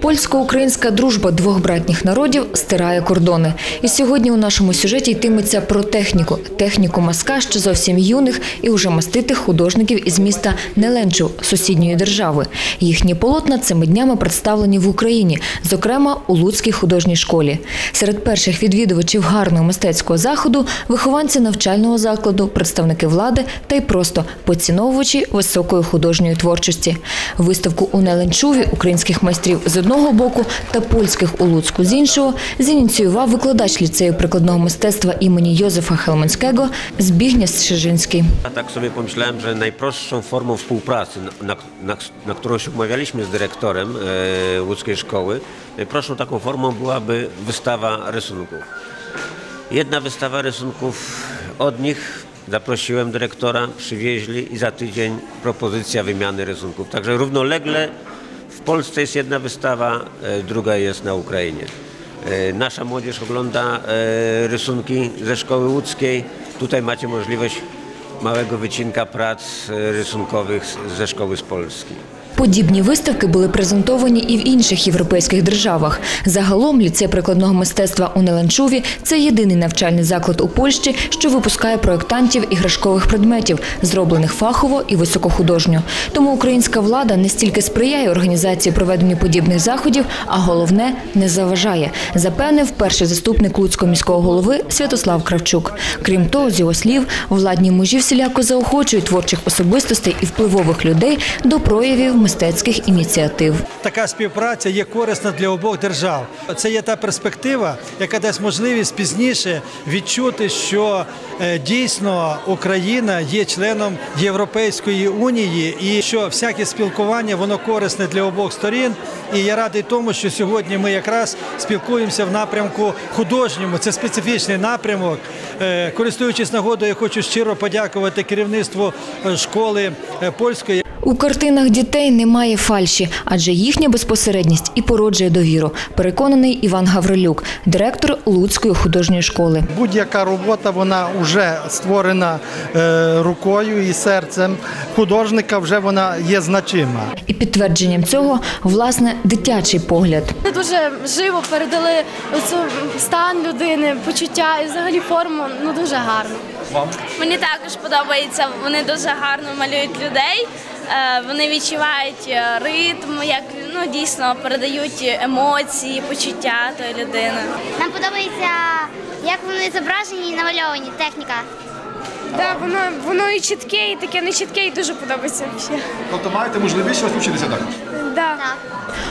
Польсько-українська дружба двох братніх народів стирає кордони. І сьогодні у нашому сюжеті йтиметься про техніку. Техніку маска ще зовсім юних і уже маститих художників із міста Неленчу, сусідньої держави. Їхні полотна цими днями представлені в Україні, зокрема у Луцькій художній школі. Серед перших відвідувачів гарного мистецького заходу вихованці навчального закладу, представники влади та й просто поціновувачі високої художньої творчості. Виставку у Неленчуві українських майстрів з одного боку та польських у Луцьку з іншого зініціював викладач ліцею прикладного мистецтва імені Йозефа Хелманського Збігня Шижинський. Ja tak sobie pomyślałem, że najprostszą formą współpracy, na, na, na którą się umawialiśmy z dyrektorem e, łódzkiej szkoły, najprostszą taką formą byłaby wystawa rysunków. Jedna wystawa rysunków od nich, zaprosiłem dyrektora, przywieźli i za tydzień propozycja wymiany rysunków. Także równolegle w Polsce jest jedna wystawa, e, druga jest na Ukrainie. E, Nasza młodzież ogląda e, rysunki ze szkoły łódzkiej. Tutaj macie możliwość małego wycinka prac rysunkowych ze szkoły z Polski. Подібні виставки були презентовані і в інших європейських державах. Загалом ліцей прикладного мистецтва у Неленчуві це єдиний навчальний заклад у Польщі, що випускає проєктантів іграшкових предметів, зроблених фахово і високохудожньо. Тому українська влада не стільки сприяє організації проведенню подібних заходів, а головне не заважає, запевнив перший заступник Луцького міського голови Святослав Кравчук. Крім того, з його слів, владні мужі всіляко заохочують творчих особистостей і впливових людей до проявів мистецьких ініціатив. Така співпраця є корисна для обох держав. Це є та перспектива, яка дасть можливість пізніше відчути, що е, дійсно Україна є членом Європейської унії, і що всяке спілкування воно корисне для обох сторін. І я радий тому, що сьогодні ми якраз спілкуємося в напрямку художньому. Це специфічний напрямок. Е, Користуючись нагодою, я хочу щиро подякувати керівництву е, школи польської. У картинах дітей немає фальші, адже їхня безпосередність і породжує довіру. Переконаний Іван Гаврилюк, директор Луцької художньої школи. Будь-яка робота вона вже створена е, рукою і серцем художника, вже вона є значима. І підтвердженням цього власне дитячий погляд. Вони дуже живо передали стан людини, почуття і взагалі форму ну дуже гарно. Мені також подобається. Вони дуже гарно малюють людей. Е, Вони відчувають е, ритм, як ну дійсно передають емоції, почуття тої людини. Нам подобається, як вони зображені і намальовані, техніка. Так, воно воно і чітке, і таке не чітке, і дуже подобається. Взагалі. Тобто маєте можливість щось навчитися також. Да.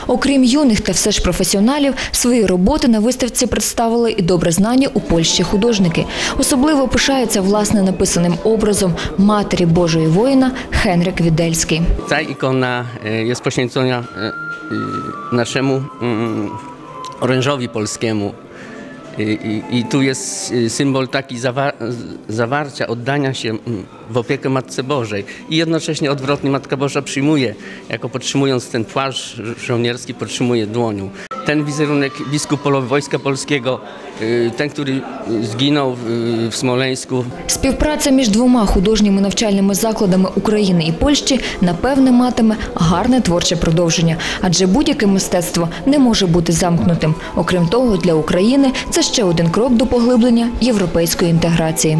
Окрім юних та все ж професіоналів, свої роботи на виставці представили і добре знані у Польщі художники. Особливо пишаються власне написаним образом матері Божої воїна Хенрик Відельський. Ta ikona e, jest poświęcona e, e, I, i, tu jest e, symbol taki zawa- zawarcia, oddania się mm, w opiekę Matce Bożej. I jednocześnie odwrotnie Matka Boża przyjmuje, jako podtrzymując ten płaszcz żołnierski, podtrzymuje dłonią. Ten wizerunek biskup polowy Wojska Polskiego, ten, który zginął w Smoleńsku, Співпраця між двома художніми навчальними закладами України і Польщі напевне матиме гарне творче продовження, адже будь-яке мистецтво не може бути замкнутим. Окрім того, для України це ще один крок до поглиблення європейської інтеграції.